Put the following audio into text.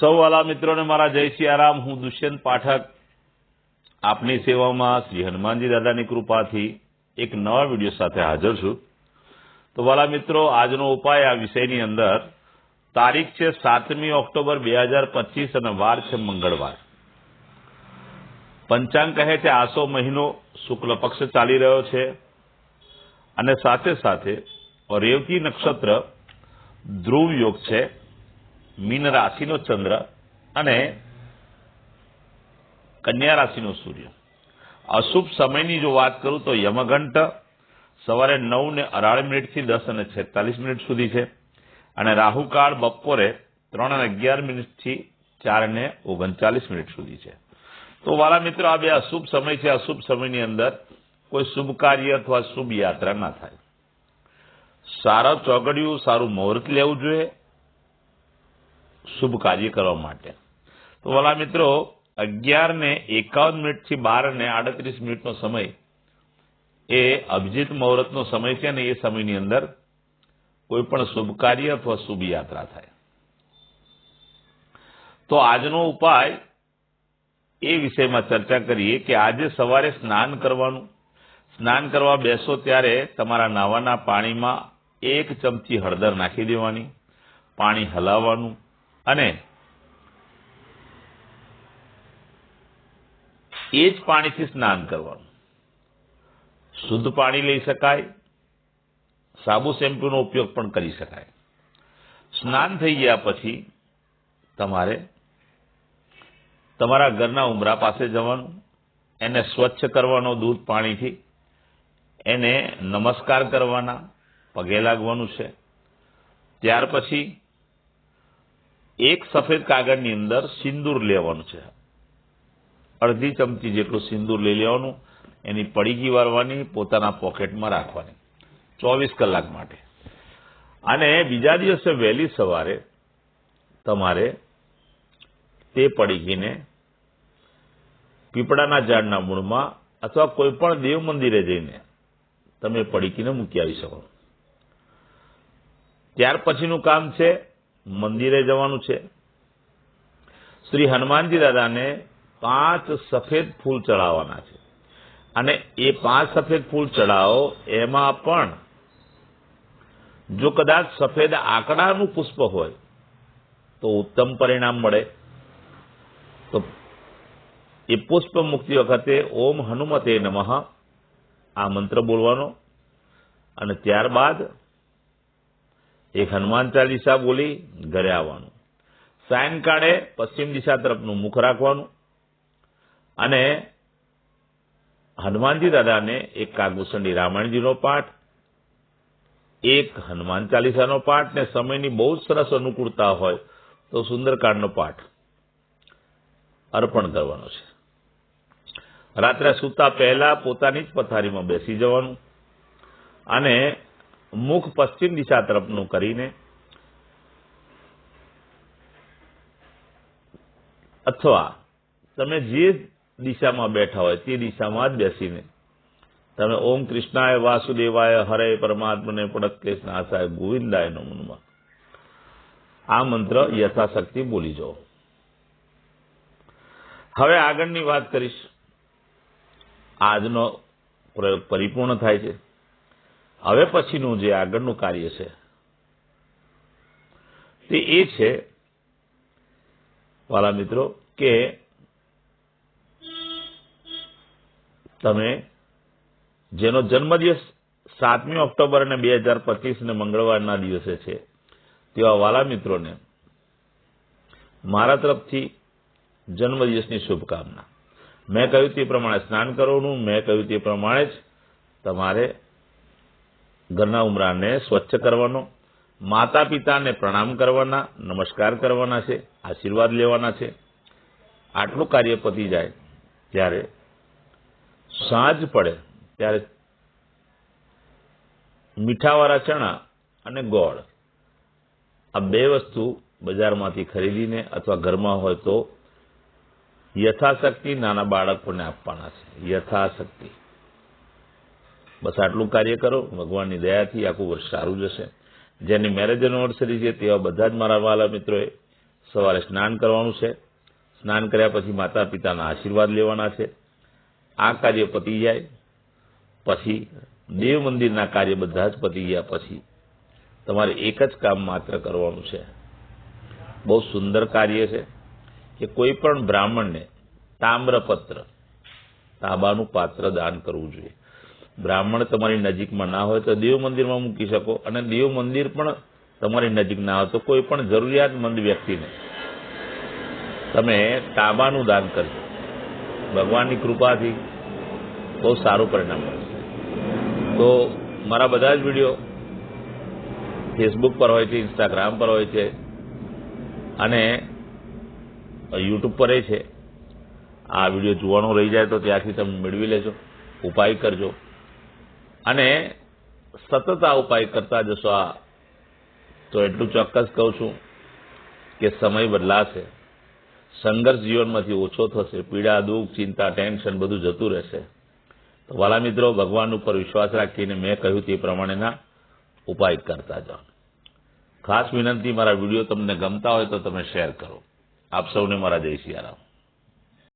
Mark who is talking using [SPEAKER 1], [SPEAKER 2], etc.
[SPEAKER 1] સૌ વાલા મિત્રોને મારા જય સિયારામ હું દુષ્યંત પાઠક. આપની સેવામાં શ્રી હનુમાનજી દાદાની કૃપાથી એક નવા વીડિયો સાથે હાજર છું. તો વાલા મિત્રો, આજનો ઉપાય આ વિષયની અંદર. તારીખ છે સાતમી ઓક્ટોબર બે હજાર પચીસ અને વાર છે મંગળવાર. પંચાંગ કહે છે, આસો મહિનો શુક્લ પક્ષ ચાલી રહ્યો છે. અને સાથે સાથે રેવતી નક્ષત્ર ધ્રુવ યોગ છે. મીન રાશિનો ચંદ્ર અને કન્યા રાશિનો સૂર્ય. અશુભ સમયની જો વાત કરું તો યમઘંટ સવારે નવ ને અઢાર મિનિટથી દસ અને છેતાલીસ મિનિટ સુધી છે અને રાહુકાળ બપોરે ત્રણ અને અગિયાર મિનિટથી ચાર ને ઓગણચાલીસ મિનિટ સુધી છે. તો વાલા મિત્રો, આ બે અશુભ સમય છે. અશુભ સમયની અંદર કોઈ શુભ કાર્ય અથવા શુભ યાત્રા ના થાય. સારા ચોગડિયું, સારું મુહૂર્ત લેવું જોઈએ. શુભ કાર્ય કરવા માટે. તો વાલા મિત્રો, અગિયાર ને એકાવન મિનિટથી બાર ને આડત્રીસ મિનિટનો સમય એ અભિજીત મુહૂર્તનો સમય છે ને એ સમયની અંદર કોઈ પણ શુભ કાર્ય અથવા શુભ યાત્રા થાય. તો આજનો ઉપાય એ વિષયમાં ચર્ચા કરીએ કે આજે સવારે સ્નાન કરવાનું. સ્નાન કરવા બેસો ત્યારે તમારા નાવાના પાણીમાં એક ચમચી હળદર નાખી દેવાની, પાણી હલાવવાનું અને એ જ પાણીથી સ્નાન કરવાનું. શુદ્ધ પાણી લઈ શકાય, સાબુ શેમ્પૂનો ઉપયોગ પણ કરી શકાય. સ્નાન થઈ ગયા પછી તમારે તમારા ઘરના ઉમરા પાસે જવાનું, એને સ્વચ્છ કરવાનો દૂધ પાણીથી, એને નમસ્કાર કરવાના, પગે લાગવાનું છે. ત્યાર પછી એક સફેદ કાગળની અંદર સિંદૂર લેવાનું છે. અડધી ચમચી જેટલું સિંદૂર લઈ લેવાનું, એની પડીકી વારવાની પોતાના પોકેટમાં રાખવાની, ચોવીસ કલાક માટે. અને બીજા દિવસે વહેલી સવારે તમારે તે પડીકીને પીપળાના ઝાડના મૂળમાં અથવા કોઈ પણ દેવ મંદિરે જઈને તમે પડીકીને મૂકી આવી શકો. ત્યાર પછીનું કામ છે મંદિરે જવાનું છે. શ્રી હનુમાનજી દાદાને પાંચ સફેદ ફૂલ ચડાવવાના છે. અને એ પાંચ સફેદ ફૂલ ચડાવો, એમાં પણ જો કદાચ સફેદ આંકડાનું પુષ્પ હોય, તો ઉત્તમ પરિણામ મળે. તો એ પુષ્પ મુક્તિ વખતે ઓમ હનુમતે નમઃ આ મંત્ર બોલવાનો. અને ત્યારબાદ એક હનુમાન ચાલીસા બોલી, ઘરે આવવાનું. સાયંકાળે પશ્ચિમ દિશા તરફનું મુખ રાખવાનું અને હનુમાનજી દાદાને એક કાગુસંડી રામાયણજીનો પાઠ, એક હનુમાન ચાલીસાનો પાઠ ને સમયની બહુ સરસ અનુકૂળતા હોય તો સુંદરકાંડનો પાઠ અર્પણ કરવાનો છે. રાત્રે સૂતા પહેલા પોતાની જ પથારીમાં બેસી જવાનું અને મુખ પશ્ચિમ દિશા તરફનું કરીને અથવા તમે જે દિશામાં બેઠા હોય તે દિશામાં જ બેસીને. તમે ઓમ કૃષ્ણાય વાસુદેવાય હરે પરમાત્મને પડકેશ નાસાય ગોવિંદાય નમનમાં આ મંત્ર યથાશક્તિ બોલી જાઓ. હવે આગળની વાત કરીશ. આજનો પ્રયોગ પરિપૂર્ણ થાય છે. હવે પછીનું જે આગળનું કાર્ય છે, તે એ છે, વાલા મિત્રો, કે તમે જેનો જન્મદિવસ સાતમી ઓક્ટોબર અને બે હજાર પચીસ ને મંગળવારના દિવસે છે, તેવા વાલા મિત્રોને મારા તરફથી જન્મદિવસની શુભકામના. મેં કહ્યું તે પ્રમાણે સ્નાન કરવાનું, મેં કહ્યું તે પ્રમાણે જ તમારે ઘરના ઉમરાને સ્વચ્છ કરવાનો માતા પિતાને પ્રણામ કરવાના, નમસ્કાર કરવાના છે, આશીર્વાદ લેવાના છે. આટલું કાર્ય પતી જાય ત્યારે સાંજ પડે ત્યારે મીઠાવાળા ચણા અને ગોળ આ બે વસ્તુ બજારમાંથી ખરીદીને અથવા ઘરમાં હોય તો યથાશક્તિ નાના બાળકોને આપવાના છે. યથાશક્તિ. બસ આટલું કાર્ય કરો, ભગવાનની દયાથી આખું વર્ષ સારું જશે. જેની મેરેજ એનિવર્સરી છે તેવા બધા જ મારા વાલા મિત્રોએ સવારે સ્નાન કરવાનું છે. સ્નાન કર્યા પછી માતા પિતાના આશીર્વાદ લેવાના છે. આ કાર્ય પતી જાય, પછી દેવ મંદિરના કાર્ય બધા જ પતી ગયા પછી તમારે એક જ કામ માત્ર કરવાનું છે. બહુ સુંદર કાર્ય છે કે કોઈ પણ બ્રાહ્મણને તામ્રપત્ર, તાંબાનું પાત્ર દાન કરવું જોઈએ. બ્રાહ્મણ તમારી નજીકમાં ના હોય તો દેવ મંદિરમાં મૂકી શકો. અને દેવ મંદિર પણ તમારી નજીક ના હોય તો કોઈ પણ જરૂરિયાતમંદ વ્યક્તિને તમે તાંબાનું દાન કરજો. ભગવાનની કૃપાથી બહુ સારું પરિણામ મળશે તો મારા બધા જ વીડિયો ફેસબુક પર હોય છે ઇન્સ્ટાગ્રામ પર હોય છે, અને યુટ્યુબ પર છે. આ વીડિયો જોવાનો રહી જાય તો ત્યાંથી તમે મેળવી લેજો. ઉપાય કરજો. અને સતત આ ઉપાય કરતા જશો આ. તો એટલું ચોક્કસ કહું છું કે સમય બદલાશે. સંઘર્ષ જીવનમાંથી ઓછો થશે, પીડા, દુઃખ, ચિંતા, ટેન્શન બધું જતું રહેશે. તો વાલા મિત્રો, ભગવાન ઉપર વિશ્વાસ રાખીને મેં કહ્યું તે પ્રમાણેના ઉપાય કરતા જાઓ. ખાસ વિનંતી, મારા વીડિયો તમને ગમતા હોય તો તમે શેર કરો. આપ સૌને મારા જય સિયારામ.